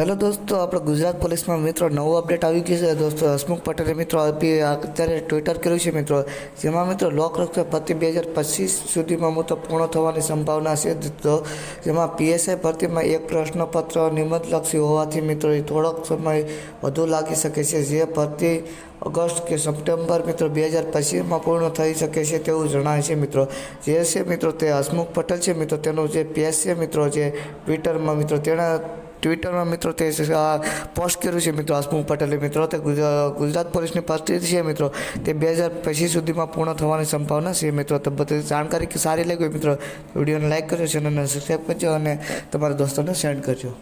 hello दोस्तों आपला Gujarat police માં મિત્રો નવો અપડેટ આવી કે દોસ્તો હસમુખ પટેલે મિત્રો આપે આતરે ટ્વિટર કર્યું છે મિત્રો કેમાં મિત્રો લોક રક્ષક ભરતી 2025 સુધીમાં તો પૂર્ણ થવાની સંભાવના છે જે તો કેમાં પીએસઆઈ ભરતીમાં એક પ્રશ્નપત્ર નિમત લક્ષી હોવાથી મિત્રો થોડોક સમય વધુ લાગી શકે છે જે ભરતી ઓગસ્ટ કે સપ્ટેમ્બર મિત્રો 2025 માં પૂર્ણ થઈ શકે છે તેવું જણાય છે મિત્રો જે છે મિત્રો તે હસમુખ પટેલ છે મિત્રો તેનો જે પીએસઆઈ મિત્રો છે ટ્વિટર માં મિત્રો તેના ટ્વિટરમાં મિત્રો તે પોસ્ટ કર્યું છે મિત્રો હસમુખ પટેલે મિત્રો તે ગુજરાત પોલીસની પાસથી છે મિત્રો તે બે હજાર પચીસ સુધીમાં પૂર્ણ થવાની સંભાવના છે મિત્રો તો બધી જાણકારી સારી લાગી મિત્રો વિડીયોને લાઇક કરજો ચેનલને સબસ્ક્રાઈબ કરજો અને તમારા દોસ્તોને સેન્ડ કરજો